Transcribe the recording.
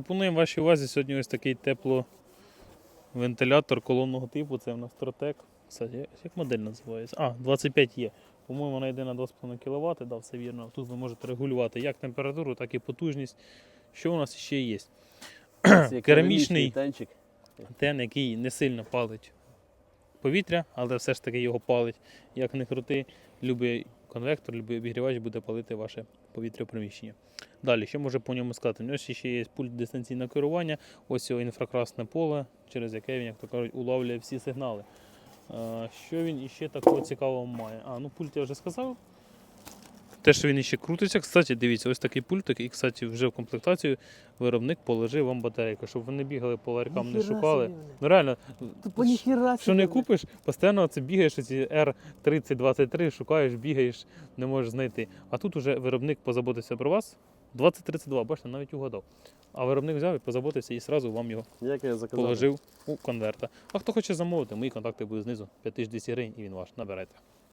Пропонуємо вашій увазі сьогодні ось такий тепловентилятор колонного типу. Це в нас Тротек. Як- модель називається? А, 25 є. По-моєму, вона йде на 2,5 кВт, да, все вірно. Тут ви можете регулювати як температуру, так і потужність. Що у нас ще є? Це Керамічний танчик. тен, який не сильно палить повітря, але все ж таки його палить. Як не крути, любий конвектор, любий обігрівач буде палити ваше повітря в приміщенні. Далі, що може по ньому сказати? Нього ще є пульт дистанційного керування, ось його інфракрасне поле, через яке він, як то кажуть, улавлює всі сигнали. Е, Що він іще такого цікавого має? А, ну пульт я вже сказав. Те, що він іще крутиться, кстати, дивіться, ось такий пультик, і, кстати, вже в комплектацію виробник положив вам батарейку, щоб ви не бігали по ларькам, не шукали. Ну реально, Тупо ніхіра що не купиш, постійно це бігаєш ці R3023, шукаєш, бігаєш, не можеш знайти. А тут уже виробник позаботився про вас. 2032, бачите, навіть угадав. А виробник взяв і позаботився і одразу вам його Як я заказав? положив у конверта. А хто хоче замовити, мої контакти будуть знизу. 5200 гривень і він ваш. Набирайте.